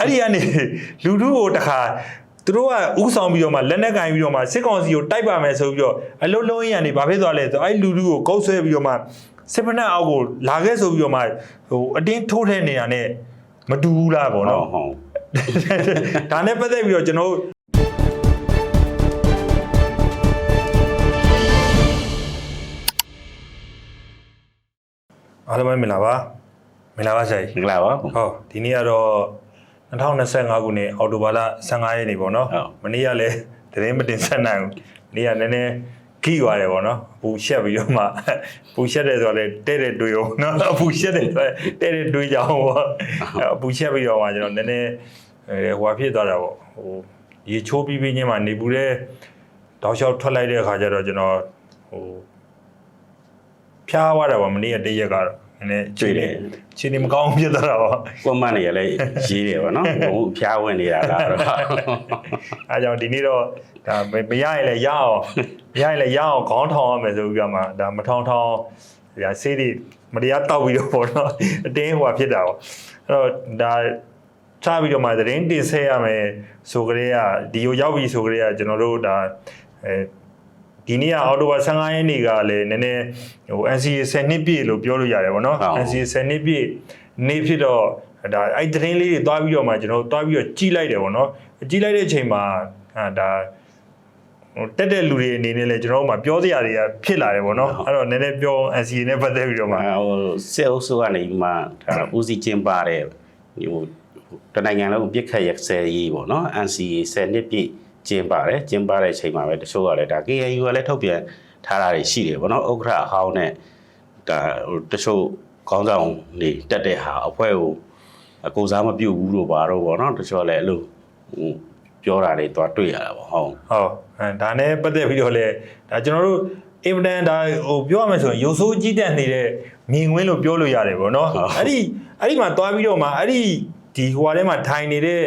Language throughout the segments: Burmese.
အဲ့ဒီကနေလူထုကိုတခါသူတို့ကဥဆောင်ပြီးတော့မှလက်နက်ကင်ပြီးတော့မှစစ်ကောင်စီကိုတိုက်ပါမယ်ဆိုပြီးတော့အလုံးလုံးရန်နေဘာဖြစ်သွားလဲဆိုတော့အဲ့လူထုကိုကုတ်ဆွဲပြီးတော့မှစစ်ဖက်နှက်အောက်ကိုလာခဲ့ဆိုပြီးတော့မှဟိုအတင်းထိုးထဲနေတာနဲ့မတူဘူးလားပေါ့ဟုတ်နော်ဟုတ်ဒါနဲ့ပတ်သက်ပြီးတော့ကျွန်တော်တို့အားလုံးပဲမင်္ဂလာပါမင်္ဂလာပါဆရာကြီးမင်္ဂလာပါဟုတ်ဒီနေ့ကတော့ 2025ခုနှစ်အောက်တိုဘာလ15ရက်နေ့ပေါ့နော်ဟုတ်မနေ့ကလည်းသတင်းမတင်ဆက်နိုင်ဘူးမနေ့ကနည်းနည်းခိသွားတယ်ပေါ့နော်အပူရှက်ပြီးတော့မှအပူရှက်တယ်ဆိုတော့လေတဲ့တဲ့တွေးအောင်နော်အပူရှက်တယ်ဆိုတော့တဲ့တဲ့တွေးကြအောင်ပေါ့အပူရှက်ပြီးတော့မှကျွန်တော်နည်းနည်းအဲဟွာဖြစ်သွားတာပေါ့ဟိုရေချိုးပြီးပြီးချင်းမှနေပူတဲ့တောက်လျှောက်ထွက်လိုက်တဲ့အခါကျတော့ကျွန်တော်ဟိုဖျားသွားတာပေါ့မနေ့ကတရက်ကတော့ နည်းနည်းတွေ့တယ်ခြေနေမကောင်းဖြစ်သွားတာပေါ့ကွန်မန့်နေရလဲရေးတယ်ဗောနော်ဘုံဖျားဝင်နေတာလားတော့အဲကြောင့်ဒီနေ့တော့ဒါမမရရင်လည်းရအောင်မရရင်လည်းရအောင်ခေါင်းထောင်ရမယ်ဆိုပြီးတော့မှဒါမထောင်ထောင်ဒါဆေးတွေမတရားတောက်ပြီးတော့ပေါ့နော်အတင်းဟိုဖြစ်တာပေါ့အဲ့တော့ဒါချပြီးတော့မှသတင်းတင်ဆက်ရမယ်ဆိုကြတဲ့ကဒီကိုရောက်ပြီဆိုကြတဲ့ကကျွန်တော်တို့ဒါအဲ ဒီနေ့ကအော်တိုဘာ15ရက်နေ့ကလည်းနည်းနည်းဟို NCA 10နှစ်ပြည့်လို့ပြောလို့ရတယ်ပေါ့နော် NCA 10နှစ်ပြည့်နေ့ဖြစ်တော့ဒါအဲ့သတင်းလေးတွေတွားပြီးတော့မှကျွန်တော်တို့တွားပြီးတော့ကြီးလိုက်တယ်ပေါ့နော်ကြီးလိုက်တဲ့အချိန်မှာအာဒါဟိုတက်တဲ့လူတွေအနေနဲ့လည်းကျွန်တော်တို့မှပြောစရာတွေကဖြစ်လာတယ်ပေါ့နော်အဲ့တော့နည်းနည်းပြော NCA နဲ့ပတ်သက်ပြီးတော့မှဟိုစေအုပ်စုကနေမှဒါဦးစီးကျင်းပတဲ့ဟိုတနိုင်ငံလုံးပြစ်ခတ်ရက်ဆယ်ရေးဗောနော် NCA 10နှစ်ပြည့် ကျင်းပါတယ်ကျင်းပတဲ့အချိန်မှာပဲတချို့ကလည်းဒါ KAU ကလည်းထုတ်ပြန်ထားတာတွေရှိတယ်ဗောနော်ဥက္ကဋ္ဌအဟောင်းနဲ့ဒါဟိုတချို့ခေါင်းဆောင်နေတက်တဲ့ဟာအဖွဲ့ကိုအကူစားမပြုတ်ဘူးလို့ပါတော့ဗောနော်တချို့ကလည်းအဲ့လိုဟိုပြောတာတွေတော့တွေ့ရတာဗောဟုတ်ဟုတ်အဲဒါနဲ့ပတ်သက်ပြီးတော့လေဒါကျွန်တော်တို့အင်မတန်ဒါဟိုပြောရမယ်ဆိုရင်ရုပ်ဆိုးကြီးတက်နေတဲ့မြင်ကွင်းလို့ပြောလို့ရတယ်ပေါ့နော်ဟုတ်အဲ့ဒီအဲ့ဒီမှာသွားပြီးတော့မှအဲ့ဒီ ဒီဟိုဟာထဲမှာထိုင်နေတဲ့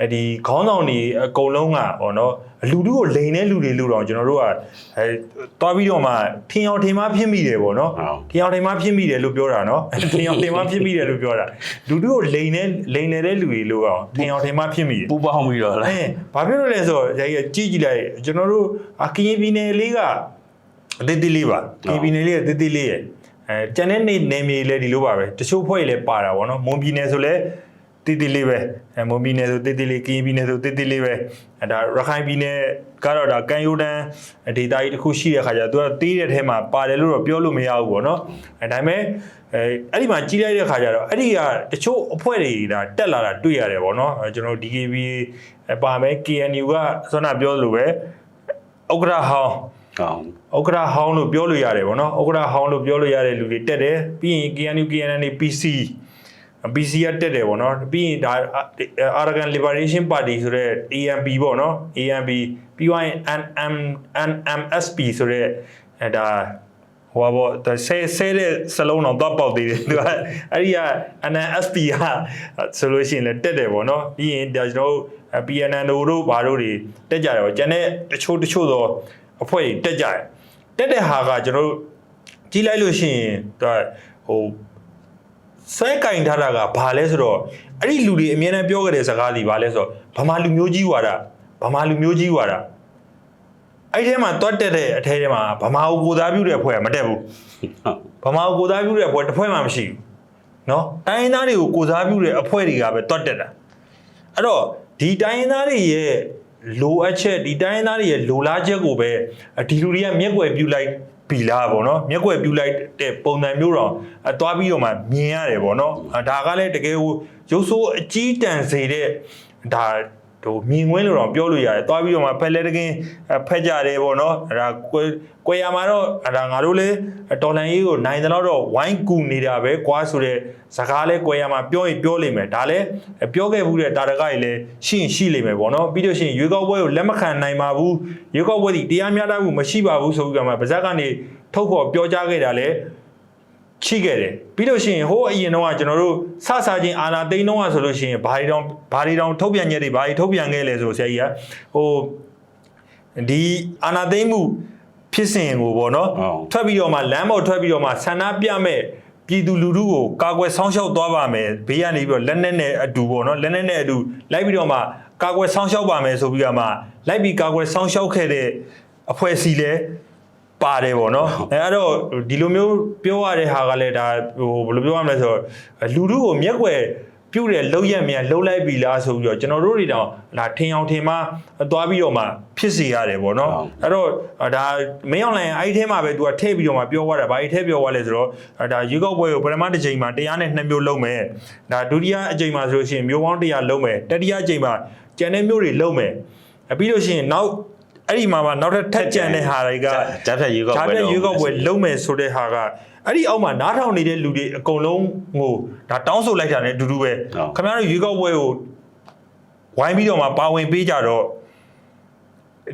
အဲ့ဒီခေါင်းဆောင်တွေအကုန်လုံးကပေါ့နော်လူတို့ကိုလိန်တဲ့လူတွေလို့တော့ကျွန်တော်တို့ကအဲသွားပြီးတော့မှထင်အောင်ထင်မှားဖြစ်မိတယ်ပေါ့နော်ဟုတ်ထင်အောင်ထင်မှားဖြစ်မိတယ်လို့ပြောတာနော်ထင်အောင်ထင်မှားဖြစ်မိတယ်လို့ပြောတာလူတို့ကိုလိန်တဲ့လိန်နေတဲ့လူတွေလို့အောင်ထင်အောင်ထင်မှားဖြစ်မိတယ်ပူပေါင်းပြီးတော့လားအဲဘာဖြစ်လို့လဲဆိုတော့ရိုက်ရကြည့်ကြည့်လိုက်ကျွန်တော်တို့အကရင်ပြည်နယ်လေးကအသေးသေးလေးပါကရင်ပြည်နယ်လေးကအသေးသေးလေးရဲ့အဲကျန်တဲ့နေနေမြေလည်းဒီလိုပါပဲတချို့ဖွဲ့လည်းပါတာဗောနော်မွန်ပြည်နယ်ဆိုလ ည်းတေးသေးလေးပဲအဲမွန်ပြည်နယ်ဆိုတေးသေးလေးကရင်ပြည်နယ်ဆိုတေးသေးလေးပဲအဲဒါရခိုင်ပြည်နယ်ကတော့ဒါကန်ယိုတန်ဒေတာကြီးတစ်ခုရှိတဲ့ခါကျတော့သူကတေးတဲ့ထဲမှာပါတယ်လို့တော့ပြောလို့မရဘူးဗောနော်အဲဒါပေမဲ့အဲအဲ့ဒီမှာကြီးလိုက်တဲ့ခါကျတော့အဲ့ဒီကတချို့အဖွဲ့တွေဒါတက်လာတာတွေ့ရတယ်ဗောနော်အဲကျွန်တော် DKB အဲပါမယ် KNU ကဆွမ်းနာပြောလို့ပဲဥက္ကရာဟောင်းဟုတ်ဥက္ကရာဟောင်းလို့ပြောလို့ရတယ်ဗောနော်ဥက္ကရာဟောင်းလို့ပြောလို့ရတဲ့လူတွေတက်တယ်ပြီးရင် KNU KNN PC PC ကတက်တယ်ဗောနော်ပြီးရင်ဒါ Arakan Liberation Party ဆိုတဲ့ AMP ဗောနော် AMP ပြီးရင် NM NMSP ဆိုတဲ့အဲဒါဟိုဘောဒါဆဲဆဲတဲ့စလုံးတော့တော့ပေါက်သေးတယ်သူကအဲ့ဒီက NNSP ကဆိုလို့ရှိရင်လည်းတက်တယ်ဗောနော်ပြီးရင်ဒါကျွန်တော်တို့ PNN တို့ဘာတို့တွေတက်ကြတယ်ဗောကျန်တဲ့တချို့တချို့သောအဖွဲ့တွေတက်ကြတယ်တက်တဲ့ဟာကကျွန်တော်တို့ကြီးလိုက်လို့ရှိရင်ဒါဟို ဆွဲကင်ထားတာကဘာလဲဆိုတော့အဲ့ဒီလူတွေအမြဲတမ်းပြောကြတဲ့စကားတွေဘာလဲဆိုတော့ဗမာလူမျိုးကြီးဝါဒဗမာလူမျိုးကြီးဝါဒအဲ့ဒီထဲမှာတွတ်တက်တဲ့အထဲထဲမှာဗမာကိုကိုသားပြုတဲ့အဖွဲ့မတက်ဘူးဗမာကိုကိုသားပြုတဲ့အဖွဲ့တစ်ဖွဲ့မှမရှိဘူးနော်တိုင်းရင်းသားတွေကိုကိုစားပြုတဲ့အဖွဲ့တွေကပဲတွတ်တက်တာအဲ့တော့ဒီတိုင်းရင်းသားတွေရဲ့လိုအပ်ချက်ဒီတိုင်းရင်းသားတွေရဲ့လိုလားချက်ကိုပဲဒီလူတွေကမျက်ွယ်ပြုလိုက် ပြီလားပေါ့နော်မျက်ွယ်ပြုလိုက်တဲ့ပုံစံမျိုးတော့အသွားပြီးတော့မှမြင်ရတယ်ပေါ့နော်အဲဒါကလည်းတကယ်ကိုရုပ်ဆိုးအကြီးတန်စေတဲ့ဒါ ဟိုမြင်ကွင်းလို့တော့ပြောလို့ရတယ်သွားပြီးတော့မှဖက်လဲတကင်းဖက်ကြတယ်ပေါ့နော်အဲဒါကွယ်ကွယ်ရမှာတော့အဲဒါငါတို့လည်းတော်လန်ရေးကိုနိုင်တယ်တော့ဝိုင်းကူနေတာပဲကွာဆိုတဲ့စကားလဲကွယ်ရမှာပြောရင်ပြောလိမ့်မယ်ဒါလည်းပြောခဲ့ဘူးတဲ့တာရကကြီးလည်းရှိရင်ရှိလိမ့်မယ်ပေါ့နော်ပြီးတော့ရှိရင်ရွေးကောက်ပွဲကိုလက်မခံနိုင်ပါဘူးရွေးကောက်ပွဲဒီတရားမျှတမှုမရှိပါဘူးဆိုပြီးတော့မှဗဇက်ကနေထုတ်ဖော်ပြောကြားခဲ့တာလည်း ချိခဲ့တယ်ပြီးလို့ရှိရင်ဟိုးအရင်တော့ကကျွန်တော်တို့စဆာချင်းအာနာသိန်းတော့ဆိုလို့ရှိရင်ဘာတွေတောင်ဘာတွေတောင်ထုတ်ပြန်ချက်တွေဘာတွေထုတ်ပြန်ခဲ့လဲဆိုဆရာကြီးကဟိုဒီအာနာသိန်းမှုဖြစ်စဉ်ကိုပေါ့နော်ဟုတ်ထွက်ပြီးတော့မှလမ်းပေါ်ထွက်ပြီးတော့မှဆန္ဒပြမဲ့ပြည်သူလူထုကိုကာကွယ်ဆောင်ရှောက်သွားပါမယ်ဘေးကနေပြီးတော့လက်နက်နဲ့အတူပေါ့နော်လက်နက်နဲ့အတူလိုက်ပြီးတော့မှကာကွယ်ဆောင်ရှောက်ပါမယ်ဆိုပြီးတော့မှလိုက်ပြီးကာကွယ်ဆောင်ရှောက်ခဲ့တဲ့အဖွဲ့အစည်းလဲ ပါတယ်ပေါ့နော်အဲအဲ့တော့ဒီလိုမျိုးပြောရတဲ့ဟာကလည်းဒါဟိုဘယ်လိုပြောရမလဲဆိုတော့လူထုကိုမျက်ွယ်ပြုတ်တဲ့လောက်ရက်မြန်လှုပ်လိုက်ပြီလားဆိုပြီးတော့ကျွန်တော်တို့တွေတောင်ဒါထင်အောင်ထင်မှာသွားပြီးတော့မှဖြစ်စီရတယ်ပေါ့နော်အဲ့တော့ဒါမင်းအောင်လိုင်းအဲ့ဒီထဲမှာပဲ तू ကထည့်ပြီးတော့မှပြောသွားတာဗာအဲ့ဒီထည့်ပြောသွားလဲဆိုတော့ဒါရေကောက်ပွဲကိုပထမတစ်ချိန်မှာတရားနဲ့နှစ်မျိုးလုံးမယ်ဒါဒုတိယအချိန်မှာဆိုလို့ရှိရင်မျိုးပေါင်း100လုံးမယ်တတိယအချိန်မှာကျန်တဲ့မျိုးတွေလုံးမယ်အပြီးလို့ရှိရင်နောက် အဲ့ဒီမှာမှနောက်ထပ်ထက်ကျန်တဲ့ဟာတွေကဂျာဖြတ်ရွေးကောက်ဂျာပွဲပြရွေးကောက်ပွဲလုံးမယ်ဆိုတဲ့ဟာကအဲ့ဒီအောက်မှာနားထောင်နေတဲ့လူတွေအကုန်လုံးဟိုဒါတောင်းဆိုလိုက်တာ ਨੇ အတူတူပဲခင်ဗျားတို့ရွေးကောက်ပွဲကိုဝိုင်းပြီးတော့မှပါဝင်ပေးကြတော့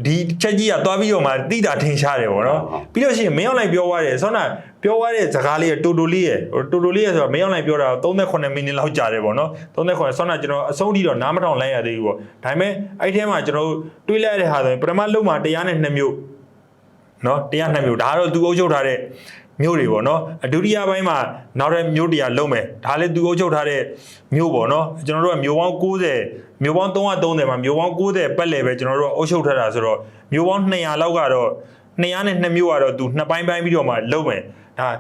ဒီချက်ကြီးကသွားပြီးတော့မှတိတာထင်ရှားတယ်ပေါ့နော်ပြီးလို့ရှိရင်မင်းအောင်လိုက်ပြောသွားတယ်ဆောနာ ပြောရတဲ့စကားလေးတိုတိုလေးရတိုတိုလေးရဆိုတော့မင်းအွန်လိုင်းပြောတာ38မိနစ်လောက်ကြာတယ်ပေါ့နော်38ဆောင်းတာကျွန်တော်အဆုံးထိတော့နားမထောင်လိုက်ရသေးဘူးပေါ့ဒါပေမဲ့အဲ့ထဲမှာကျွန်တော်တွေးလိုက်တဲ့ဟာဆိုရင်ပထမလုံးမှာတရားနဲ့2မျိုးနော်တရား2မျိုးဒါကတော့သူအုပ်ချုပ်ထားတဲ့မျိုးတွေပေါ့နော်ဒုတိယပိုင်းမှာနောက်တဲ့မျိုးတရားလုံးမယ်ဒါလည်းသူအုပ်ချုပ်ထားတဲ့မျိုးပေါ့နော်ကျွန်တော်တို့ကမျိုးပေါင်း90မျိုးပေါင်း330မှာမျိုးပေါင်း90ပတ်လည်ပဲကျွန်တော်တို့ကအုပ်ချုပ်ထားတာဆိုတော့မျိုးပေါင်း200လောက်ကတော့200နဲ့2မျိုးကတော့သူနှစ်ပိုင်းပိုင်းပြီးတော့မှလုံးမယ် ဒါ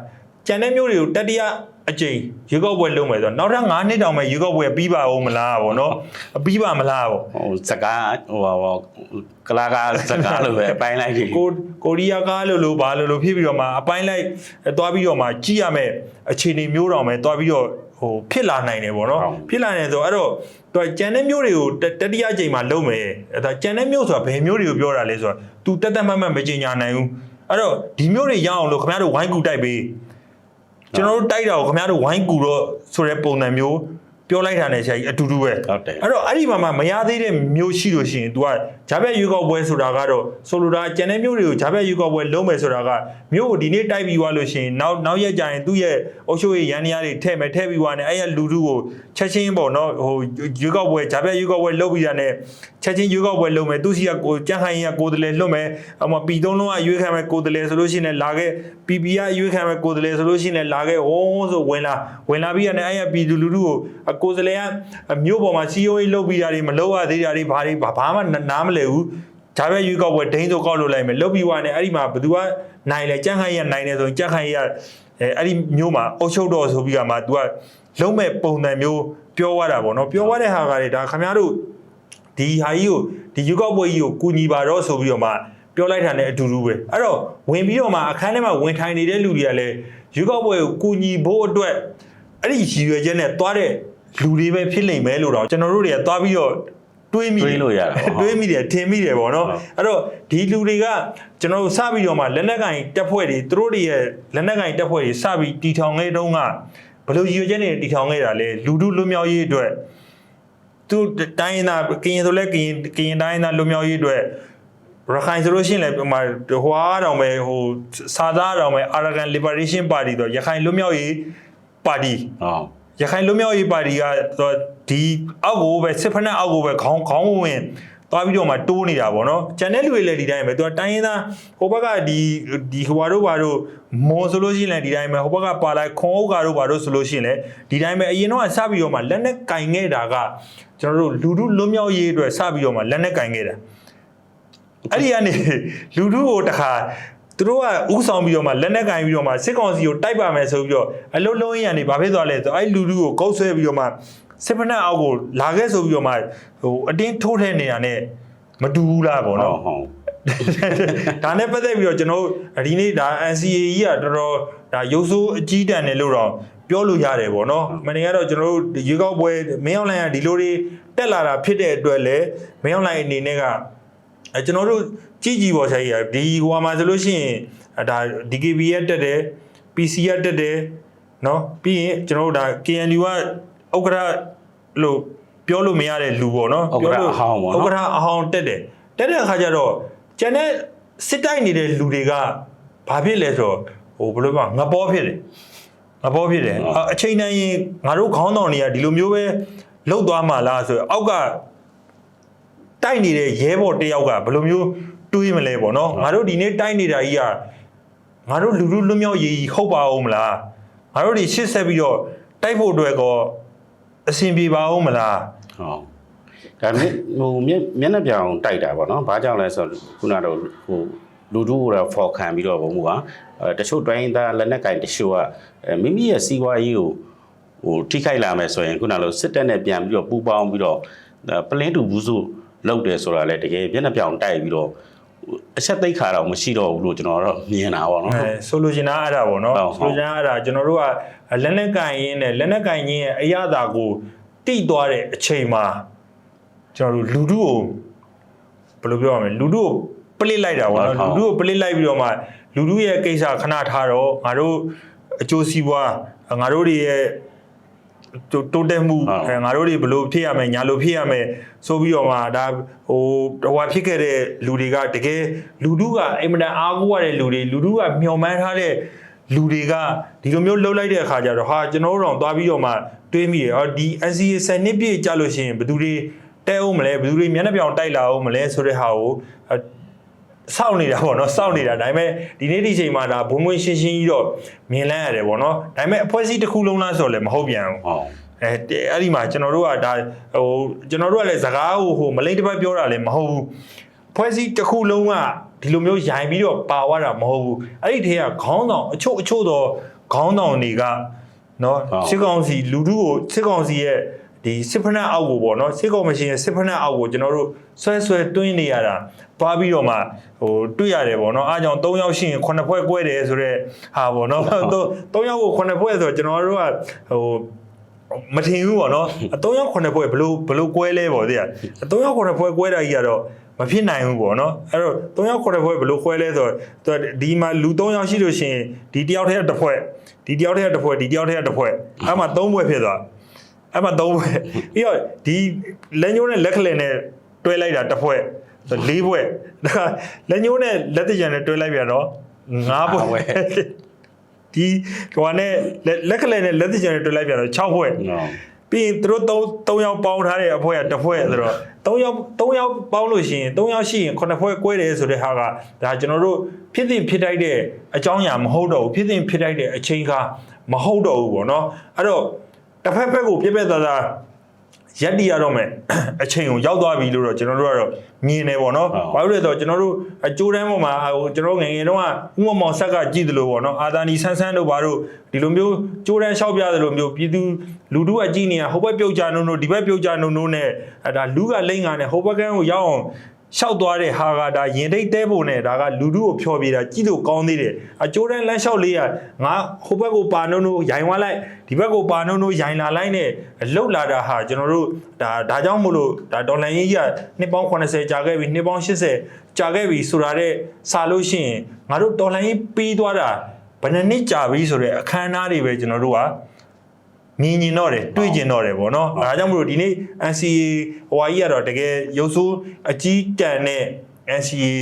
ကျန်တဲ့မျိုးတွေကိုတတိယအကြိမ်ရေကော့ပွဲလုံးမယ်ဆိုတော့နောက်ထပ်9နှစ်တောင်မှရေကော့ပွဲပြီးပါအောင်မလားဗောနော်အပြီးပါမလားဗောဟိုစကားဟိုဟောကလာကစကားလိုပဲအပိုင်းလိုက်တွေကိုကိုရီးယားကားလိုလိုဘာလိုလိုဖြစ်ပြီးတော့မှအပိုင်းလိုက်သွားပြီးတော့မှကြည့်ရမယ်အခြေအနေမျိုးတောင်မှသွားပြီးတော့ဟိုဖြစ်လာနိုင်တယ်ဗောနော်ဖြစ်လာနေဆိုအဲ့တော့သူကျန်တဲ့မျိုးတွေကိုတတိယအကြိမ်မှာလုံးမယ်ဒါကျန်တဲ့မျိုးဆိုတာဘယ်မျိုးတွေကိုပြောတာလဲဆိုတော့ तू တက်တက်မှတ်မှတ်မကြင်ညာနိုင်ဘူး အဲ့တော့ဒီမျိုးတွေရအောင်လို့ခင်ဗျားတို့ဝိုင်းကူတိုက်ပေးကျွန်တော်တို့တိုက်တာကိုခင်ဗျားတို့ဝိုင်းကူတော့ဆိုတဲ့ပုံစံမျိုးပြောလိုက်တာနဲ့ဆရာကြီးအတူတူပဲဟုတ်တယ်အဲ့တော့အဲ့ဒီမှာမှမရသေးတဲ့မျိုးရှိလို့ရှိရင် तू က ဂျာဘက်ရွေးကောက်ပွဲဆိုတာကတော့ဆိုလိုတာကျန်တဲ့မျိုးတွေကိုဂျာဘက်ရွေးကောက်ပွဲလုံးမယ်ဆိုတာကမျိုးကိုဒီနေ့တိုက်ပြီးသွားလို့ရှိရင်နောက်နောက်ရက်ကျရင်သူ့ရဲ့အုပ်ချုပ်ရေးရန်တရားတွေထည့်မယ်ထည့်ပြီးသွားတယ်အဲ့ရလူလူကိုချက်ချင်းပေါ့နော်ဟိုရွေးကောက်ပွဲဂျာဘက်ရွေးကောက်ပွဲလုပ်ပြီးတာနဲ့ချက်ချင်းရွေးကောက်ပွဲလုပ်မယ်သူစီကကိုကြန့်ခိုင်ရင်ကကိုယ်တလေလွတ်မယ်အမပီသုံးလုံးကရွေးခံမယ်ကိုယ်တလေဆိုလို့ရှိရင်လည်းလာခဲ့ပီပီကရွေးခံမယ်ကိုယ်တလေဆိုလို့ရှိရင်လည်းလာခဲ့ဟိုးဆိုဝင်လာဝင်လာပြီးရတယ်အဲ့ရပီလူလူကိုကိုယ်တလေကမျိုးပေါ်မှာစီယိုရေးလုပ်ပြီးတာတွေမလုပ်ရသေးတာတွေဘာတွေဘာမှနားမလဲဘူးဂျာဘက်ရွေးကောက်ပွဲဒိန်းဆိုကောက်လို့လိုက်မယ်လုပ်ပြီးွားနေအဲ့ဒီမှာဘယ်သူကနိုင်လဲကြန့်ခိုင်ရနိုင်တယ်ဆိုရင်ကြန့်ခိုင်ရအဲအဲ့ဒီမျိုးမှာအုပ်ချုပ်တော်ဆိုပြီးကမှ तू ကလုံးမဲ့ပုံစံမျိုးပြောသွားတာပေါ့နော်ပြောသွားတဲ့ဟာကလေဒါခင်ဗျားတို့ဒီဟာကြီးကိုဒီယူကောက်ပွဲကြီးကိုကူညီပါတော့ဆိုပြီးတော့မှပြောလိုက်တာ ਨੇ အတူတူပဲအဲ့တော့ဝင်ပြီးတော့မှအခန်းထဲမှာဝင်ထိုင်နေတဲ့လူတွေကလည်းယူကောက်ပွဲကိုကူညီဖို့အတွက်အဲ့ဒီရည်ရွယ်ချက်နဲ့သွားတဲ့လူတွေပဲဖြစ်လိမ့်မယ်လို့တော့ကျွန်တော်တို့တွေကသွားပြီးတော့ တွေးမိတွေးလို့ရတာပေါ့တွေးမိတယ်ထင်မိတယ်ပေါ့နော်ဟုတ်အဲ့တော့ဒီလူတွေကကျွန်တော်တို့စပြီးတော့မှလက်နက်ကင်တက်ဖွဲ့တွေသူတို့တွေရဲ့လက်နက်ကင်တက်ဖွဲ့တွေစပြီးတီထောင်ခဲ့တုန်းကဘယ်လိုရည်ရွယ်ချက်နဲ့တီထောင်ခဲ့တာလဲလူထုလွတ်မြောက်ရေးအတွက်သူတိုင်းရင်းသားကရင်ဆိုလဲကရင်ကရင်တိုင်းရင်းသားလွတ်မြောက်ရေးအတွက်ရခိုင်ဆိုလို့ရှိရင်လည်းဟိုမှာဟွာတောင်ပဲဟိုစာသားတောင်ပဲ Arakan Liberation Party တော့ရခိုင်လွတ်မြောက်ရေးပါတီဟုတ် ရခိုင်လွတ်မြောက်ရေးပါတီကတော့ဒီအောက်ကိုပဲစစ်ဖက်နဲ့အောက်ကိုပဲခေါင်းခေါင်းဝင်သွားပြီးတော့မှတိုးနေတာပေါ့နော်။ကျန်တဲ့လူတွေလည်းဒီတိုင်းပဲသူကတိုင်းရင်းသားဟိုဘက်ကဒီဒီဟိုဘာတို့ဘာတို့မွန်ဆိုလို့ရှိရင်လည်းဒီတိုင်းပဲဟိုဘက်ကပါလိုက်ခွန်အုပ်ကာတို့ဘာတို့ဆိုလို့ရှိရင်လည်းဒီတိုင်းပဲအရင်တော့စပြီးတော့မှလက်နဲ့ကင်ခဲ့တာကကျွန်တော်တို့လူထုလွတ်မြောက်ရေးအတွက်စပြီးတော့မှလက်နဲ့ကင်ခဲ့တာအဲ့ဒီကနေလူထုကိုတခါ သူတို့ကဥဆောင်ပြီးတော့မှလက်နက်ကင်ပြီးတော့မှစစ်ကောင်စီကိုတိုက်ပါမယ်ဆိုပြီးတော့အလုံးလုံးရန်နေဘာဖြစ်သွားလဲဆိုတော့အဲ့လူထုကိုကုတ်ဆွဲပြီးတော့မှစစ်ဖက်နှက်အောက်ကိုလာခဲ့ဆိုပြီးတော့မှဟိုအတင်းထိုးထဲနေတာ ਨੇ မတူဘူးလားပေါ့ဟုတ်နော်ဟုတ်ဒါနဲ့ပတ်သက်ပြီးတော့ကျွန်တော်တို့ဒီနေ့ဒါ NCA ကြီးကတော်တော်ဒါရုပ်ဆိုးအကြီးတန်းတယ်လို့တော့ပြောလို့ရတယ်ပေါ့နော်မနေ့ကတော့ကျွန်တော်တို့ရေကောက်ပွဲမင်းအောင်လိုင်းကဒီလိုတွေတက်လာတာဖြစ်တဲ့အတွက်လည်းမင်းအောင်လိုင်းအနေနဲ့ကအဲကျွန်တော်တို့ ကြည်ကြည်ပေါ်ဆိုင်ရဒီဟိုမှာဆိုလို့ရှိရင်အဲဒါ DKB ရက်တက်တယ် PC ရက်တက်တယ်နော်ပြီးရင်ကျွန်တော်တို့ဒါ KNU ကဥက္ကဋ္ဌလို့ပြောလို့မရတဲ့လူပေါ့နော်ဥက္ကဋ္ဌအဟောင်းပေါ့နော်ဥက္ကဋ္ဌအဟောင်းတက်တယ်တက်တဲ့အခါကျတော့ကျန်တဲ့စစ်တိုက်နေတဲ့လူတွေကဘာဖြစ်လဲဆိုတော့ဟိုဘယ်လိုမှငပေါ်ဖြစ်တယ်ငပေါ်ဖြစ်တယ်ဟုတ်အအချိန်တိုင်းရင်ငါတို့ခေါင်းဆောင်တွေကဒီလိုမျိုးပဲလှုပ်သွားမှလားဆိုတော့အောက်ကတိုက်နေတဲ့ရဲဘော်တစ်ယောက်ကဘယ်လိုမျိုး တွေးမလဲပေါ့နော်ငါတို့ဒီနေ့တိုက်နေတာကြီးကငါတို့လူလူလွတ်မြောက်ရေးကြီးဟုတ်ပါဦးမလားငါတို့ဒီရှစ်ဆက်ပြီးတော့တိုက်ဖို့အတွက်ကောအဆင်ပြေပါဦးမလားဟုတ်ဒါမြင့်ဟိုမျက်မျက်နှာပြောင်တိုက်တာပေါ့နော်ဘာကြောင့်လဲဆိုတော့ခုနကတော့ဟိုလူတို့ကတော့ဖော်ခံပြီးတော့ဘုံမူကအဲတချို့တိုင်းသားလက်နက်ကင်တချို့ကအဲမိမိရဲ့စီးပွားရေးကိုဟိုထိခိုက်လာမယ်ဆိုရင်ခုနလိုစစ်တပ်နဲ့ပြန်ပြီးတော့ပူးပေါင်းပြီးတော့အဲပလင်းတူဘူးစုလောက်တယ်ဆိုတာလေတကယ်မျက်နှာပြောင်တိုက်ပြီးတော့ဟို အချက်သိက္ခါတော့မရှိတော့ဘူးလို့ကျွန်တော်တော့မြင်တာပေါ့နော်အဲဆိုလိုချင်တာအဲ့ဒါပေါ့နော်ဟုတ်ဟုတ်ဆိုလိုချင်တာအဲ့ဒါကျွန်တော်တို့ကလက်နက်ကင်ရင်းနဲ့လက်နက်ကင်ရင်းရဲ့အရသာကိုတိသွားတဲ့အချိန်မှာကျွန်တော်တို့လူထုကိုဘယ်လိုပြောရမလဲလူထုကိုပလစ်လိုက်တာပေါ့နော်ဟုတ်လူထုကိုပလစ်လိုက်ပြီးတော့မှလူထုရဲ့ကိစ္စခဏထားတော့ငါတို့အကျိုးစီးပွားငါတို့တွေရဲ့ တိုးတိုးတက်မှုဟုတ်အဲငါတို့တွေဘယ်လို့ဖြစ်ရမယ်ညာလို့ဖြစ်ရမယ်ဆိုပြီးတော့မှဒါဟိုဟိုဖြစ်ခဲ့တဲ့လူတွေကတကယ်လူထုကအိမ်မတန်အားကိုးရတဲ့လူတွေလူထုကမျှော်မှန်းထားတဲ့လူတွေကဒီလိုမျိုးလှုပ်လိုက်တဲ့အခါကျတော့ဟာကျွန်တော်တို့တော့သွားပြီးတော့မှတွေးမိတယ်ဟောဒီ NCA စနစ်ပြည့်ကြလို့ရှိရင်ဘယ်သူတွေတဲအောင်မလဲဘယ်သူတွေမျက်နှာပြောင်တိုက်လာအောင်မလဲဆိုတဲ့ဟာကိုအဲ စောင့်နေတာပေါ့နော်စောင့်နေတာဒါပေမဲ့ဒီနေ့ဒီချိန်မှာဒါဘုံဘုံရှင်းရှင်းကြီးတော့မြင်လန်းရတယ်ပေါ့နော်ဒါပေမဲ့အဖွဲ့အစည်းတစ်ခုလုံးလားဆိုတော့လည်းမဟုတ်ပြန်ဘူးဟုတ်အဲအဲ့ဒီမှာကျွန်တော်တို့ကဒါဟိုကျွန်တော်တို့ကလည်းစကားကိုဟိုမလိမ့်တစ်ပတ်ပြောတာလည်းမဟုတ်ဘူးဖွဲ့စည်းတစ်ခုလုံးကဒီလိုမျိုးရိုင်ပြီးတော့ပါသွားတာမဟုတ်ဘူးအဲ့ဒီထဲကခေါင်းဆောင်အချို့အချို့တော့ခေါင်းဆောင်တွေကနော်စစ်ကောင်စီလူထုကိုစစ်ကောင်စီရဲ့ ဒီစစ်ဖက်နှက်အောက်ကိုပေါ့နော်စစ်ကောင်မရှင်ရဲ့စစ်ဖက်နှက်အောက်ကိုကျွန်တော်တို့ဆွဲဆွဲတွင်းနေရတာတွားပြီးတော့မှဟိုတွေ့ရတယ်ပေါ့နော်အားကြောင့်၃ယောက်ရှိရင်9ဖွဲ့꿰တယ်ဆိုတော့ဟာပေါ့နော်၃ယောက်ကို9ဖွဲ့ဆိုတော့ကျွန်တော်တို့ကဟိုမထင်ဘူးပေါ့နော်အ3ရောက်9ဖွဲဘလို့ဘလို့ကွဲလဲပေါ့တဲ့အ3ရောက်9ဖွဲကွဲတာကြီးကတော့မဖြစ်နိုင်ဘူးပေါ့နော်အဲ့တော့3ရောက်9ဖွဲဘလို့ကွဲလဲဆိုတော့ဒီမှာလူ3ယောက်ရှိလို့ရှိရင်ဒီတယောက်တည်းကတစ်ဖွဲဒီတယောက်တည်းကတစ်ဖွဲဒီတယောက်တည်းကတစ်ဖွဲအဲ့မှာ3ဖွဲဖြစ်သွား အဲ့မှာ3ဖွဲပြီးတော့ဒီလက်ညိုးနဲ့လက်ခလင်နဲ့တွဲလိုက်တာတစ်ဖွဲဆို၄ဖွဲဒါလက်ညိုးနဲ့လက်တကြံနဲ့တွဲလိုက်ပြန်တော့၅ဖွဲဒီဟိုကနဲ့လက်ကလေးနဲ့လက်တကြံနဲ့တွဲလိုက်ပြန်တော့6ဖွဲဟုတ်ပြီးရင်သူတို့3 3ယောက်ပေါင်းထားတဲ့အဖွဲ့ကတစ်ဖွဲ့ဆိုတော့3ယောက်3ယောက်ပေါင်းလို့ရှိရင်3ယောက်ရှိရင်9ဖွဲ့꿰တယ်ဆိုတဲ့ဟာကဒါကျွန်တော်တို့ဖြစ်တင်ဖြစ်တိုက်တဲ့အကြောင်းအရာမဟုတ်တော့ဘူးဖြစ်တင်ဖြစ်တိုက်တဲ့အချိန်ခါမဟုတ်တော့ဘူးပေါ့နော်အဲ့တော့ တစ်ဖက်ဖက်ကိုပြက်ပြက်သားသားရက်တီရတော့မယ်အချိန်ကိုရောက်သွားပြီလို့တော့ကျွန်တော်တို့ကတော့မြင်နေပေါ့နော်ဘာလို့လဲဆိုတော့ကျွန်တော်တို့အကျိုးတန်းပေါ်မှာဟိုကျွန်တော်ငယ်ငယ်တုန်းကဥမမောင်ဆက်ကကြည့်တယ်လို့ပေါ့နော်အာသာနီဆန်းဆန်းတို့ဘာတို့ဒီလိုမျိုးကျိုးတန်းလျှောက်ပြတယ်လို့မျိုးပြည်သူလူထုအကြည့်နေရဟိုဘက်ပြုတ်ကြနုံနုံဒီဘက်ပြုတ်ကြနုံနုံနဲ့အဲဒါလူကလိမ့်ကနဲ့ဟိုဘက်ကန်းကိုရောက်အောင် ရှောက်သွားတဲ့ဟာကဒါရင်ထိတ်တဲဖို့နဲ့ဒါကလူထုကိုဖျော်ပြတာကြည့်လို့ကောင်းသေးတယ်အကျိုးတန်းလမ်းလျှောက်လေးကငါဟိုဘက်ကိုပါနုံနုံရိုင်သွားလိုက်ဒီဘက်ကိုပါနုံနုံရိုင်လာလိုက်နဲ့လှုပ်လာတာဟာကျွန်တော်တို့ဒါဒါကြောင့်မို့လို့ဒါဒေါ်လာရင်းကြီးကနှစ်ပေါင်း80ကြာခဲ့ပြီနှစ်ပေါင်း80ကြာခဲ့ပြီဆိုတာတဲ့စာလို့ရှိရင်ငါတို့ဒေါ်လာရင်းပြီးသွားတာဘယ်နှစ်နှစ်ကြာပြီဆိုတဲ့အခမ်းအနားတွေပဲကျွန်တော်တို့က မြင်ကျင်တော့တယ်တွေ့ကျင်တော့တယ်ပေါ့နော်ဒါကြောင့်မလို့ဒီနေ့ NCA ဟိုဟာကြီးကတော့တကယ်ရုပ်ဆိုးအကြီးတန်တဲ့ NCA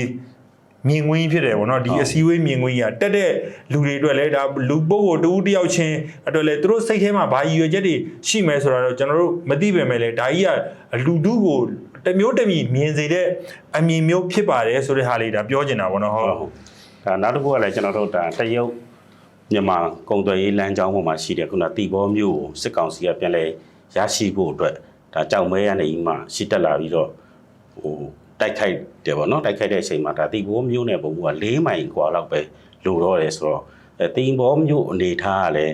မြင်ကွင်းဖြစ်တယ်ပေါ့နော်ဒီအစည်းအဝေးမြင်ကွင်းကြီးကတက်တဲ့လူတွေအတွက်လည်းဒါလူပုဂ္ဂိုလ်တူတယောက်ချင်းအတွက်လည်းသူတို့စိတ်ထဲမှာဘာရည်ရွယ်ချက်တွေရှိမယ်ဆိုတာတော့ကျွန်တော်တို့မသိပေမဲ့လည်းဒါကြီးကလူတုကိုတစ်မျိုးတစ်မျိုးမြင်စေတဲ့အမြင်မျိုးဖြစ်ပါတယ်ဆိုတဲ့ဟာလေးဒါပြောချင်တာပေါ့နော်ဟုတ်ဟုတ်ဒါနောက်တစ်ခုကလည်းကျွန်တော်တို့ဒါတရုတ် မြန်မာကုန်သွယ်ရေးလမ်းကြောင်းပေါ်မှာရှိတဲ့ခုနတီဘောမျိုးကိုစစ်ကောင်စီကပြန်လဲရရှိဖို့အတွက်ဒါကြောက်မဲရနေပြီးမှရှိတက်လာပြီးတော့ဟိုတိုက်ခိုက်တယ်ပေါ့နော်တိုက်ခိုက်တဲ့အချိန်မှာဒါတီဘောမျိုးနဲ့ပုံက၄မိုင်กว่าလောက်ပဲလိုတော့တယ်ဆိုတော့အဲတီဘောမျိုးအနေထားကလည်း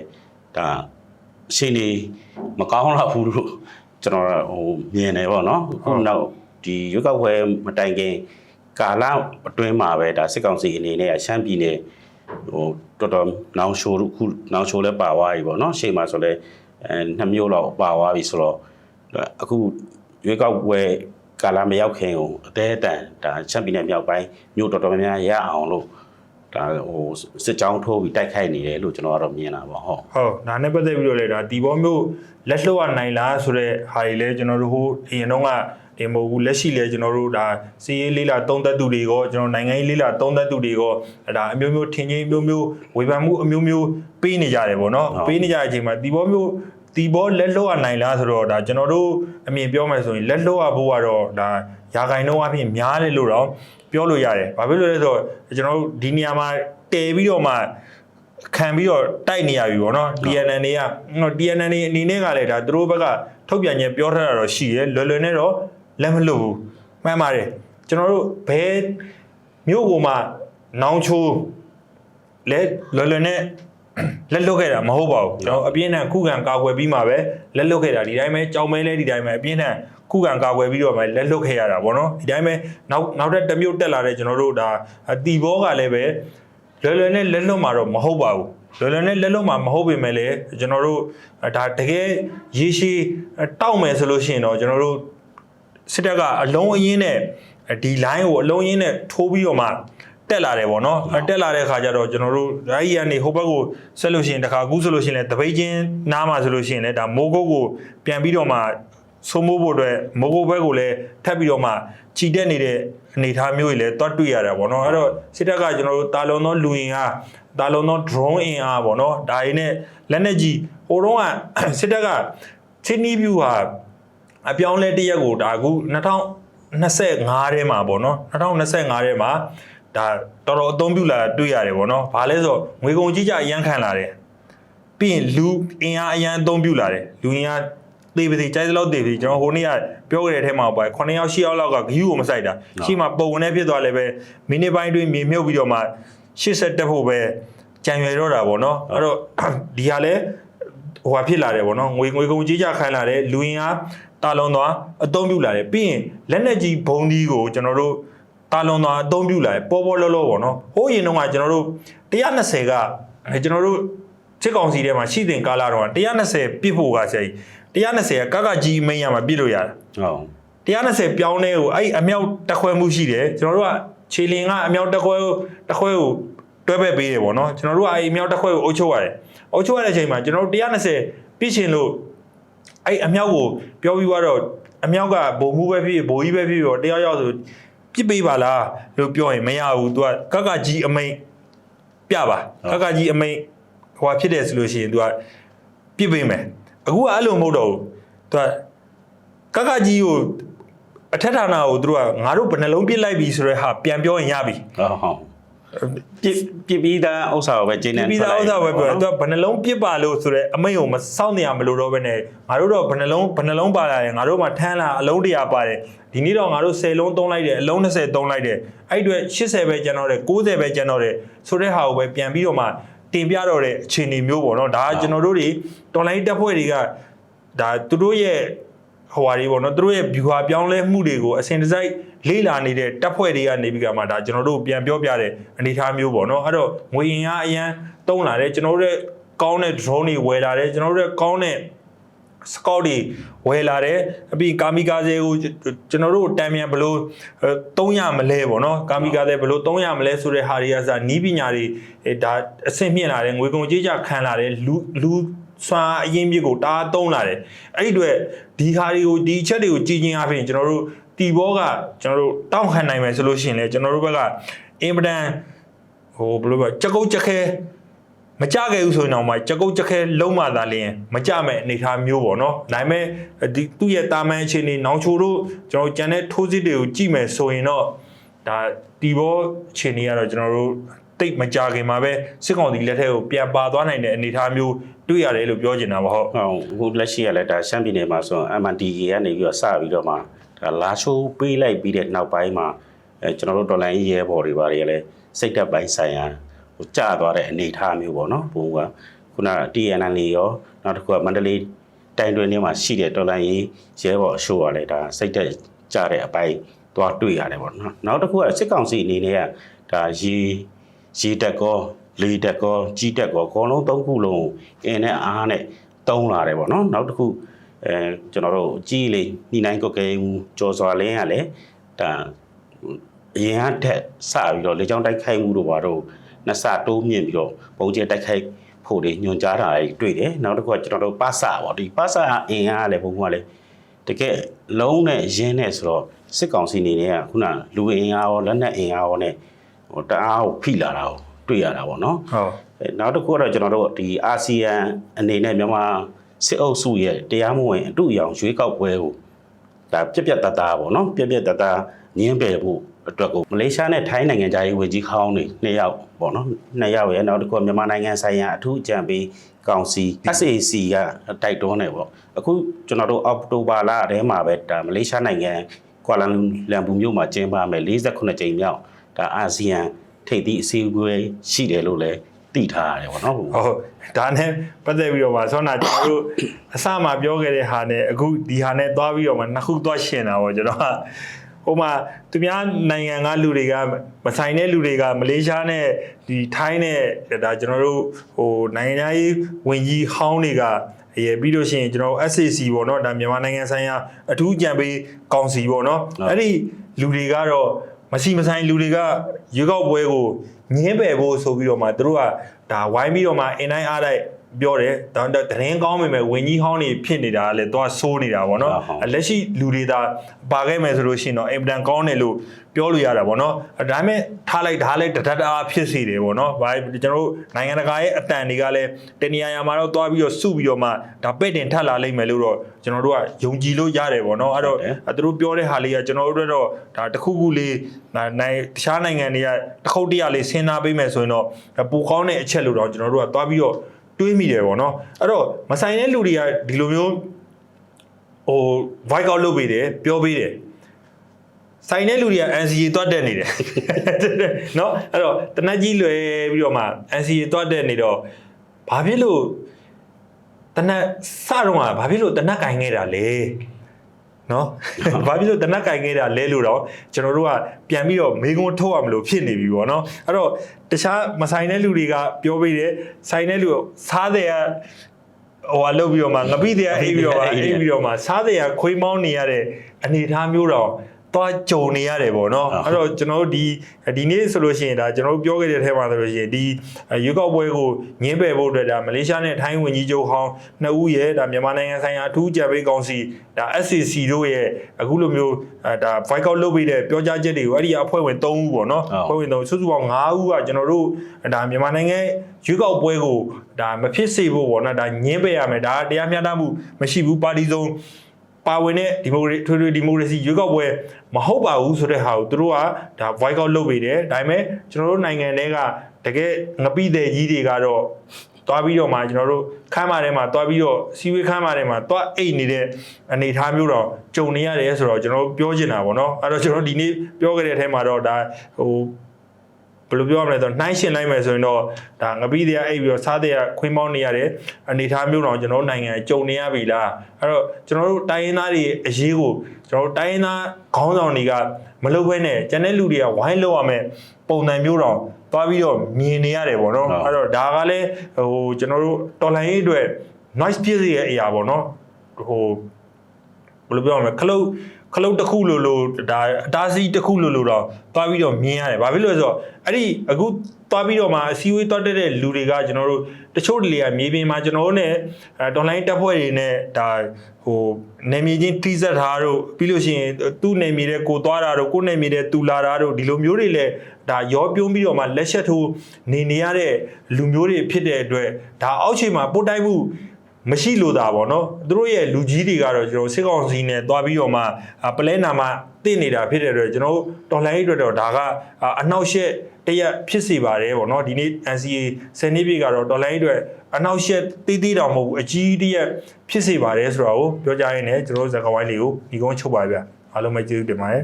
ဒါအချိန်နေမကောင်းတော့ဘူးလို့ကျွန်တော်ဟိုမြင်တယ်ပေါ့နော်ခုနောက်ဒီရွက်ကောက်ဝဲမတိုင်ခင် ကာလအတွင်းမှာပဲဒါစစ်ကောင်စီအနေနဲ့အရှမ်းပြည်နယ် ဟိုတော်တော်နောင်ရှိုးခုနောင်ရှိုးလည်းပါသွားပြီပေါ့နော်ရှေ့မှာဆိုလဲအဲနှစ်မျိုးလောက်ပါသွားပြီဆိုတော့အခုရွေးကောက်ပွဲကာလမရောက်ခင်ကိုအသေးအတန်ဒါရှမ်းပြည်နယ်မြောက်ပိုင်းမြို့တော်တော်များများရအောင်လို့ဒါဟိုစစ်ကြောင်းထိုးပြီးတိုက်ခိုက်နေတယ်လို့ကျွန်တော်ကတော့မြင်တာပေါ့ဟုတ်ဟုတ်ဒါနဲ့ပတ်သက်ပြီးတော့လေဒါဒီဘောမျိုးလက်လှုပ်ရနိုင်လားဆိုတော့ဟာတွေလည်းကျွန်တော်တို့ဟိုအရင်တော့က ဒီမဟုတ်ဘူးလက်ရှိလဲကျွန်တော်တို့ဒါစီးရေးလေးလာသုံးသက်သူတွေရောကျွန်တော်နိုင်ငံရေးလေးလာသုံးသက်သူတွေရောဒါအမျိုးမျိုးထင်ကြီးမျိုးမျိုးဝေဖန်မှုအမျိုးမျိုးပေးနေကြတယ်ပေါ့နော်ပေးနေကြတဲ့အချိန်မှာဒီဘောမျိုးဒီဘောလက်လှုပ်ရနိုင်လားဆိုတော့ဒါကျွန်တော်တို့အမြင်ပြောမယ်ဆိုရင်လက်လှုပ်ရဖို့ကတော့ဒါရာဂိုင်နှုန်းအပြင်များတယ်လို့တော့ပြောလို့ရတယ်။ဘာဖြစ်လို့လဲဆိုတော့ကျွန်တော်တို့ဒီနေရာမှာတည်ပြီးတော့မှခံပြီးတော့တိုက်နေရပြီပေါ့နော် TNN တွေကနော် TNN တွေအနေနဲ့ကလည်းဒါသူတို့ဘက်ကထုတ်ပြန်ခြင်းပြောထားတာတော့ရှိရဲလွယ်လွယ်နဲ့တော့ လက်မလွတ်ဘူးမှန်ပါတယ်ကျွန်တော်တို့ဘယ်မြို့ကိုမှနောင်ချိုးလဲလွယ်လွယ်နဲ့လက်လွတ်ခဲ့တာမဟုတ်ပါဘူးကျွန်တော်အပြင်းထန်ခုခံကာကွယ်ပြီးမှပဲလက်လွတ်ခဲ့တာဒီတိုင်းပဲကြောင်မဲလဲဒီတိုင်းပဲအပြင်းထန်ခုခံကာကွယ်ပြီးတော့မှလက်လွတ်ခဲ့ရတာဗောနော်ဒီတိုင်းပဲနောက်နောက်ထပ်တစ်မျိုးတက်လာတဲ့ကျွန်တော်တို့ဒါအတီဘောကလည်းပဲလွယ်လွယ်နဲ့လက်လွတ်မှာတော့မဟုတ်ပါဘူးလွယ်လွယ်နဲ့လက်လွတ်မှာမဟုတ်ပေမဲ့လည်းကျွန်တော်တို့ဒါတကယ်ရေရှည်တောက်မယ်ဆိုလို့ရှိရင်တော့ကျွန်တော်တို့ စစ်တပ်ကအလုံးအင်းနဲ့ဒီ line ကိုအလုံးအင်းနဲ့ထိုးပြီးတော့မှတက်လာတယ်ပေါ့နော်အဲတက်လာတဲ့ခါကျတော့ကျွန်တော်တို့ဓာကြီးကနေဟိုဘက်ကိုဆက်လို့ရှိရင်တခါကူးဆိုလို့ရှိရင်လည်းတပိတ်ချင်းနားမှာဆိုလို့ရှိရင်လည်းဒါမိုးကုတ်ကိုပြန်ပြီးတော့မှဆိုးမိုးဖို့အတွက်မိုးကုတ်ဘက်ကိုလည်းထပ်ပြီးတော့မှခြိတက်နေတဲ့အနေအထားမျိုးတွေလည်းတွတ်တွေ့ရတာပေါ့နော်အဲ့တော့စစ်တပ်ကကျွန်တော်တို့တာလုံသောလူရင်အားတာလုံသော drone အင်အားပေါ့နော်ဒါရင်းနဲ့လက်နက်ကြီးဟိုတုန်းကစစ်တပ်ကချင်းနီးပြူဟာ အပြောင်းလဲတစ်ရက်ကိုဒါအခု2025ထဲမှာပေါ့နော်2025ထဲမှာဒါတော်တော်အသုံးပြုလာတာတွေ့ရတယ်ပေါ့နော်။ဘာလဲဆိုတော့ငွေကုန်ကြီးကြအရန်ခံလာတယ်။ပြီးရင်လူအင်အားအရန်အသုံးပြုလာတယ်။လူအင်အားသေပါသေးကြိုက်သလောက်သေပါသေးကျွန်တော်ဟိုနေ့ကပြောခဲ့တဲ့အထက်မှာပေါ့9ယောက်10ယောက်လောက်ကဂီယူကိုမဆိုင်တာ။ရှိမှပုံဝင်နေဖြစ်သွားလည်းပဲမိနစ်ပိုင်းတွင်းမြေမြုပ်ပြီးတော့မှ80တက်ဖို့ပဲကြံရွယ်တော့တာပေါ့နော်။အဲ့တော့ဒီဟာလဲဟိုဟာဖြစ်လာတယ်ဗောနော်ငွေငွေကုန်ကြီးကြခိုင်းလာတယ်လူရင်းအား တာလွန်သွားအသုံးပြုလာတယ်ပြီးရင်လက်နက်ကြီးဘုံဒီကိုကျွန်တော်တို့တာလွန်သွားအသုံးပြုလာတယ်ပေါ်ပေါ်လောလောဗောနော်ဟိုးရင်တော့ကကျွန်တော်တို့120ကအဲကျွန်တော်တို့စစ်ကောင်စီထဲမှာရှိတဲ့ကာလာတော့120ပြစ်ဖို့ကဆရာကြီး120ကကကကြီးမင်းရမှာပြစ်လို့ရတယ်ဟုတ်120ပြောင်းနေကိုအဲ့အမြောက်တက်ခွဲမှုရှိတယ်ကျွန်တော်တို့ကခြေလင်ကအမြောက်တက်ခွဲကိုတက်ခွဲကိုတွဲဘက်ပေးတယ်ဗောနော်ကျွန်တော်တို့ကအဲ့အမြောက်တက်ခွဲကိုအုပ်ချုပ်ရတယ်အုပ်ချုပ်ရတဲ့အချိန်မှာကျွန်တော်တို့120ပြည့်ချင်လို့ အဲ့အမြောက်ကိုပြောပြီးတော့အမြောက်ကဘုံမှုပဲဖြစ်ဖြစ်ဘိုးကြီးပဲဖြစ်ဖြစ်တယောက်ယောက်ဆိုပြစ်ပေးပါလားလို့ပြောရင်မရဘူး तू ကကကကြီးအမိန်ပြပါကကကြီးအမိန်ဟိုဟာဖြစ်တယ်ဆိုလို့ရှိရင် तू ကပြစ်ပေးမယ်အခုကအဲ့လိုမဟုတ်တော့ဘူး तू ကကကကြီးကိုအထက်ဌာနကိုသူတို့ကငါတို့ဘယ်နှလုံးပြစ်လိုက်ပြီဆိုတဲ့ဟာပြန်ပြောရင်ရပြီ ဟုတ်ဟုတ် ပြစ်ပြစ်ပြီးသားဥစ္စာကိုပဲကျင်းနေပြီးသားဥစ္စာပဲပြောသူကဘယ်နှလုံးပြစ်ပါလို့ဆိုတော့အမိန့်ကိုမစောင့်နေရမလို့တော့ပဲနဲ့ငါတို့တော့ဘယ်နှလုံးဘယ်နှလုံးပါလာတယ်ငါတို့မှထမ်းလာအလုံးတရာပါတယ်ဒီနေ့တော့ငါတို့10လုံးသုံးလိုက်တယ်အလုံး20သုံးလိုက်တယ်အဲ့အတွက်80ပဲကျန်တော့တယ်90ပဲကျန်တော့တယ်ဆိုတဲ့ဟာကိုပဲပြန်ပြီးတော့မှတင်ပြတော့တဲ့အခြေအနေမျိုးပေါ့နော်ဒါကကျွန်တော်တို့တွေတော်လိုင်းတက်ဖွဲ့တွေကဒါသူတို့ရဲ့ ဟိုဟာတွေပေါ့နော်သူတို့ရဲ့ view ဟာပြောင်းလဲမှုတွေကိုအစဉ်တစိုက်လေးလာနေတဲ့တပ်ဖွဲ့တွေကနေပြီးကမှဒါကျွန်တော်တို့ပြန်ပြောပြတဲ့အနေအထားမျိုးပေါ့နော်အဲ့တော့ငွေရင်အားအရန်တုံးလာတယ်ကျွန်တော်တို့ရဲ့ကောင်းတဲ့ drone တွေဝယ်လာတယ်ကျွန်တော်တို့ရဲ့ကောင်းတဲ့ scout တွေဝယ်လာတယ်အပြီးကာမီကာဇဲကိုကျွန်တော်တို့တံမြန်ဘလို့သုံးရမလဲပေါ့နော်ကာမီကာဇဲဘလို့သုံးရမလဲဆိုတဲ့ဟာတွေကစနီးပညာတွေဒါအဆင့်မြင့်လာတယ်ငွေကုန်ကြေးကြခံလာတယ်လူလူ စွာအရင်ပြစ်ကိုတားသုံးလာတယ်အဲ့ဒီအတွက်ဒီဟာတွေကိုဒီအချက်တွေကိုကြည်ချင်းအပြင်ကျွန်တော်တို့တီဘောကကျွန်တော်တို့တောင်းခံနိုင်မယ်ဆိုလို့ရှိရင်လည်းကျွန်တော်တို့ဘက်ကအင်ပဒန်ဟိုဘယ်လိုပြောချက်ကုတ်ချက်ခဲမကြခဲ့ဘူးဆိုရင်တော့မှကြကုတ်ကြခဲလုံးမသာလျင်မကြမဲ့အနေအထားမျိုးပေါ့နော်။ဒါပေမဲ့ဒီသူ့ရဲ့တာမန်အခြေအနေနောင်ချိုတို့ကျွန်တော်ကြံတဲ့ထိုးစစ်တွေကိုကြည့်မယ်ဆိုရင်တော့ဒါတီဘောအခြေအနေကတော့ကျွန်တော်တို့တိတ်မကြခင်မှာပဲစစ်ကောင်စီလက်ထက်ကိုပြန်ပါသွားနိုင်တဲ့အနေအထားမျိုး တွေ့ရတယ်လို့ပြောချင်တာပါဟုတ်ဟုတ်အခုလက်ရှိကလည်းဒါရှမ်းပြည်နယ်မှာဆိုရင် MNDK ကနေပြီးတော့စပြီးတော့မှဒါလာချိုးပေးလိုက်ပြီးတဲ့နောက်ပိုင်းမှာအဲကျွန်တော်တို့ဒေါ်လာကြီးရဲဘော်တွေဘာတွေကလည်းစိတ်သက်ပိုင်းဆိုင်ရာဟိုကျသွားတဲ့အနေအထားမျိုးပေါ့နော်ဘုံကခုန TNN လေးရောနောက်တစ်ခုကမန္တလေးတိုင်းတွင်းထဲမှာရှိတဲ့ဒေါ်လာကြီးရဲဘော်အရှိုးကလည်းဒါစိတ်သက်ကြတဲ့အပိုင်းသွားတွေ့ရတယ်ပေါ့နော်နောက်တစ်ခုကစစ်ကောင်စီအနေနဲ့ကဒါရေရေတက်ကော လေတက်ကောကြီးတက်ကောအကုန်လုံးသုံးခုလုံးကိုအင်းနဲ့အားနဲ့တုံးလာတယ်ပေါ့နော်နောက်တစ်ခုအဲကျွန်တော်တို့ကြီးလေးနှီနိုင်ကုတ်ကဲကြော်စွာလင်းကလည်းဒါအရင်ကတက်စပြီးတော့လေကြောင်းတိုက်ခိုက်မှုတို့ဘာတို့နှစ်ဆတိုးမြင့်ပြီးတော့ပုံကျဲတိုက်ခိုက်ဖို့တွေညွန်ကြားတာတွေတွေ့တယ်နောက်တစ်ခုကကျွန်တော်တို့ပါစာပေါ့ဒီပါစာအင်အားကလည်းဘုံကလည်းတကယ်လုံးနဲ့ရင်းနဲ့ဆိုတော့စစ်ကောင်စီအနေနဲ့ကခုနလူအင်အားရောလက်နက်အင်အားရောနဲ့ဟိုတအားကိုဖိလာတာကို တွေ့ရတာပေါ့နော်ဟုတ်အဲနောက်တစ်ခုကတော့ကျွန်တော်တို့ဒီအာဆီယံအနေနဲ့မြန်မာစစ်အုပ်စုရဲ့တရားမဝင်အတူအယောင်ရွေးကောက်ပွဲကိုဒါပြက်ပြက်တသားပေါ့နော်ပြက်ပြက်တသားညင်းပယ်ဖို့အတွက်ကိုမလေးရှားနဲ့ထိုင်းနိုင်ငံသားရေးဝန်ကြီးခေါင်းတွေနှစ်ယောက်ပေါ့နော်နှစ်ယောက်ရဲ့နောက်တစ်ခုကမြန်မာနိုင်ငံဆိုင်ရာအထူးအကြံပေးကောင်စီ SAC ကတိုက်တွန်းတယ်ပေါ့အခုကျွန်တော်တို့အောက်တိုဘာလထဲမှာပဲဒါမလေးရှားနိုင်ငံကွာလာလမ်ပူမြို့မှာကျင်းပမယ်48ကြိမ်မြောက်ဒါအာဆီယံ ထိပ်သီးအစည်းအဝေးရှိတယ်လို့လည်းသိထားရတယ်ပေါ့နော်ဟုတ်ဒါနဲ့ပတ်သက်ပြီးတော့မှဆောနာကျွန်တော်တို့အစမှပြောခဲ့တဲ့ဟာနဲ့အခုဒီဟာနဲ့သွားပြီးတော့မှနှစ်ခုသွားရှင်တာပေါ့ကျွန်တော်ကဟိုမှာသူများနိုင်ငံကလူတွေကမဆိုင်တဲ့လူတွေကမလေးရှားနဲ့ဒီထိုင်းနဲ့ဒါကျွန်တော်တို့ဟိုနိုင်ငံသားရေးဝင်ကြီးဟောင်းတွေကရေပြီးလို့ရှိရင်ကျွန်တော်တို့ SAC ပေါ့နော်ဒါမြန်မာနိုင်ငံဆိုင်ရာအထူးကြံပေးကောင်စီပေါ့နော်အဲ့ဒီလူတွေကတော့ မရှိမဆိုင်လူတွေကရွေးကောက်ပွဲကိုညင်းပယ်ဖို့ဆိုပြီးတော့မှသူတို့ကဒါဝိုင်းပြီးတော့မှအင်တိုင်းအားတိုက် ပြောတယ်ဒါတရင်ကောင်းပေမဲ့ဝင်းကြီးဟောင်းနေဖြစ်နေတာကလည်းသွားဆိုးနေတာပေါ့နော်လက်ရှိလူတွေသာပါခဲ့မယ်ဆိုလို့ရှိရင်တော့အင်ပဒန်ကောင်းတယ်လို့ပြောလို့ရတာပေါ့နော်ဒါပေမဲ့ထားလိုက်ဒါလည်းတဒတ်အားဖြစ်စေတယ်ပေါ့နော်ဘာကျွန်တော်တို့နိုင်ငံတကာရဲ့အတန်တွေကလည်းတနေရာရာမှာတော့သွားပြီးတော့စုပြီးတော့မှဒါပဲ့တင်ထပ်လာလိမ့်မယ်လို့တော့ကျွန်တော်တို့ကယုံကြည်လို့ရတယ်ပေါ့နော်အဲ့တော့သူတို့ပြောတဲ့ဟာလေးကကျွန်တော်တို့တော့ဒါတစ်ခုခုလေးနိုင်တခြားနိုင်ငံတွေကတစ်ခုတည်းရလေးစဉ်းစားပေးမယ်ဆိုရင်တော့ပိုကောင်းတဲ့အချက်လို့တော့ကျွန်တော်တို့ကသွားပြီးတော့ တွေးမိတယ်ပေါ့နော်အဲ့တော့မဆိုင်တဲ့လူတွေကဒီလိုမျိုးဟို voice out လုပ်ပေးတယ်ပြောပေးတယ်ဆိုင်တဲ့လူတွေက NCA တွတ်တက်နေတယ်เนาะအဲ့တော့တနက်ကြီးလွယ်ပြီးတော့မှ NCA တွတ်တက်နေတော့ဘာဖြစ်လို့တနက်စတော့ကဘာဖြစ်လို့တနက်ကင်ခဲ့တာလဲ နော်ဘာဖြစ်လို့တနက်ကင်ခဲ့တာလဲလို့တော့ကျွန်တော်တို့ကပြန်ပြီးတော့မေးခွန်းထုတ်ရမလို့ဖြစ်နေပြီပေါ့နော်အဲ့တော့တခြားမဆိုင်တဲ့လူတွေကပြောပေးတယ်ဆိုင်တဲ့လူစားတဲ့ဟိုအလုပ်ပြီးတော့မှငပိတဲ့အိပ်ပြီးတော့မှအိပ်ပြီးတော့မှစားတဲ့ခွေးမောင်းနေရတဲ့အနေအထားမျိုးတော့ သွားကြုံနေရတယ်ပေါ့နော်အဲ့တော့ကျွန်တော်တို့ဒီဒီနေ့ဆိုလို့ရှိရင်ဒါကျွန်တော်တို့ပြောခဲ့တဲ့အထက်မှာဆိုလို့ရှိရင်ဒီရွေးကောက်ပွဲကိုညင်းပယ်ဖို့အတွက်ဒါမလေးရှားနဲ့ထိုင်းဝန်ကြီးချုပ်ဟောင်းနှစ်ဦးရဲ့ဒါမြန်မာနိုင်ငံဆိုင်ရာအထူးကြံပေးကောင်စီဒါ SCC တို့ရဲ့အခုလိုမျိုးဒါ voice out လုပ်ပြီးတဲ့ပြောကြားချက်တွေကိုအဲ့ဒီအဖွဲ့ဝင်3ဦးပေါ့နော်အဖွဲ့ဝင်3စုစုပေါင်း5ဦးကကျွန်တော်တို့ဒါမြန်မာနိုင်ငံရွေးကောက်ပွဲကိုဒါမဖြစ်စေဖို့ပေါ့နော်ဒါညင်းပယ်ရမယ်ဒါတရားမျှတမှုမရှိဘူးပါတီစုံ ပါဝင်တဲ့ဒီမိုကရေထွေထွေဒီမိုကရေစီရွေးကောက်ပွဲမဟုတ်ပါဘူးဆိုတဲ့ဟာကိုသူတို့ကဒါ voice out လုပ်ပေးတယ်ဒါပေမဲ့ကျွန်တော်တို့နိုင်ငံတွေကတကယ်ငပိတဲ့ကြီးတွေကတော့သွားပြီးတော့မှကျွန်တော်တို့ခမ်းမာထဲမှာသွားပြီးတော့စီဝေးခမ်းမာထဲမှာသွားအိတ်နေတဲ့အနေအထားမျိုးတော့ကြုံနေရတယ်ဆိုတော့ကျွန်တော်ပြောချင်တာပေါ့နော်အဲ့တော့ကျွန်တော်ဒီနေ့ပြောခဲ့တဲ့အထဲမှာတော့ဒါဟို ဘယ်လိုပြောရမလဲဆိုတော့နှိုင်းရှင်လိုက်မယ်ဆိုရင်တော့ဒါငပိတွေကအိပ်ပြီးတော့စားတဲ့ခွေးမောင်းနေရတဲ့အနေအထားမျိုးတော့ကျွန်တော်တို့နိုင်ငံကြုံနေရပြီလားအဲ့တော့ကျွန်တော်တို့တိုင်းရင်းသားတွေအရေးကိုကျွန်တော်တို့တိုင်းရင်းသားခေါင်းဆောင်တွေကမလုပ်ဘဲနဲ့ကျန်တဲ့လူတွေကဝိုင်းလောက်ရမယ်ပုံစံမျိုးတော့သွားပြီးတော့မြင်နေရတယ်ပေါ့နော်အဲ့တော့ဒါကလည်းဟိုကျွန်တော်တို့တော်လိုင်းရေးအတွက် noise ပြည့်စေတဲ့အရာပေါ့နော်ဟိုဘယ်လိုပြောရမလဲခလုတ် ခလုတ်တစ်ခုလိုလိုဒါအတားစီးတစ်ခုလိုလိုတော့သွားပြီးတော့မြင်ရတယ်။ဘာဖြစ်လို့လဲဆိုတော့အဲ့ဒီအခုသွားပြီးတော့မှအစည်းအဝေးသွားတက်တဲ့လူတွေကကျွန်တော်တို့တချို့တလေကမြေပြင်မှာကျွန်တော်တို့ ਨੇ အဲဒေါ်လာတက်ဖွဲ့တွေနဲ့ဒါဟိုနေမြေချင်းတီးဆက်ထားတို့ပြီးလို့ရှိရင်သူ့နေမြေတဲ့ကိုသွားတာတို့ကိုနေမြေတဲ့သူလာတာတို့ဒီလိုမျိုးတွေလည်းဒါရောပြုံးပြီးတော့မှလက်ချက်ထိုးနေနေရတဲ့လူမျိုးတွေဖြစ်တဲ့အတွက်ဒါအောက်ခြေမှာပို့တိုက်မှု မရှိလို့တာပေါ့နော်သူတို့ရဲ့လူကြီးတွေကတော့ကျွန်တော်စစ်ကောင်စီနဲ့တွားပြီးတော့မှပလဲနာမှာတင့်နေတာဖြစ်တဲ့အတွက်ကျွန်တော်တော်လိုင်းအတွက်တော့ဒါကအနောက်ရှက်တရက်ဖြစ်စေပါတယ်ပေါ့နော်ဒီနေ့ NCA 10နှစ်ပြည့်ကတော့တော်လိုင်းအတွက်အနောက်ရှက်တီးတီးတောင်မဟုတ်ဘူးအကြီးတရက်ဖြစ်စေပါတယ်ဆိုတော့ပြောကြရင်းနဲ့ကျွန်တော်ဇာတ်ကဝိုင်းလေးကိုဒီကုန်းချုပ်ပါဗျအားလုံးပဲကျေးဇူးတင်ပါတယ်